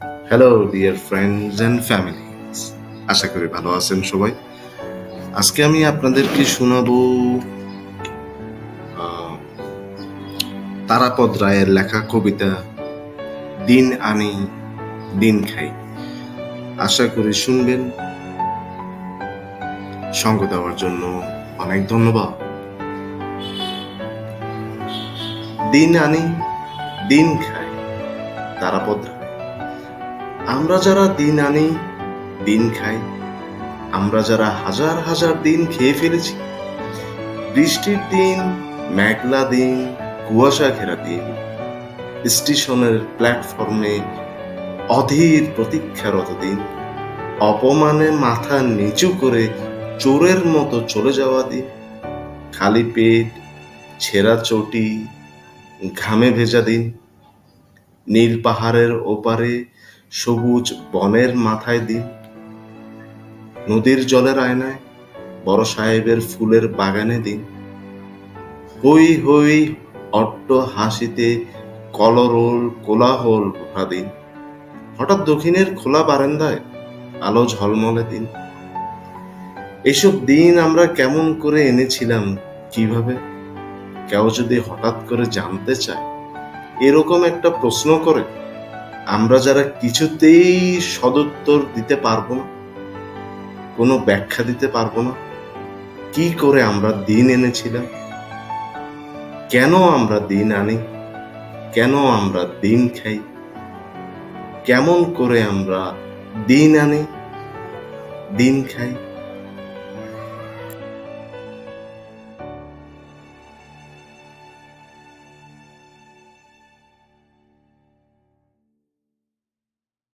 Hello dear friends and families আশা করি ভালো আছেন সবাই। আজকে আমি আপনাদেরকে শোনাবো তারাপদ রায়ের লেখা কবিতা, দিন আনি, দিন খাই। আশা করি শুনবেন। সঙ্গ দেওয়ার জন্য অনেক ধন্যবাদ। দিন আনি, দিন খাই, তারাপদ রায়। আমরা যারা দিন আনি, দিন খাই। আমরা যারা হাজার হাজার দিন খেয়ে ফেলেছি। বৃষ্টির দিন, মেঘলা দিন, কুয়াশা ঘেরা দিন, স্টেশনের প্ল্যাটফর্মে অধীর প্রতীক্ষারত দিন, অপমানে মাথা নিচু করে চোরের মতো চলে যাওয়া দিন, খালি পেট, ছেঁড়া চটি, ঘামে ভেজা দিন, নীল পাহাড়ের ওপারে সবুজ বনের মাথায় দিন। নদীর জলের আয়নায় বড় সাহেবের ফুলের বাগানে দিন। হই হই অট্ট হাসিতে কলরোল কোলাহল ভরা দিন। হঠাৎ দক্ষিণের খোলা বারান্দায় আলো ঝলমলে দিন। এসব দিন আমরা কেমন করে এনেছিলাম, কীভাবে? কেউ যদি হঠাৎ করে জানতে চায়, এরকম একটা প্রশ্ন করে আমরা যারা কিছুতেই সদুত্তর দিতে পারব না, কোনো ব্যাখ্যা দিতে পারব না, কি করে আমরা দিন এনেছিলাম? কেন আমরা দিন আনি? কেন আমরা দিন খাই? কেমন করে আমরা দিন আনি? দিন খাই?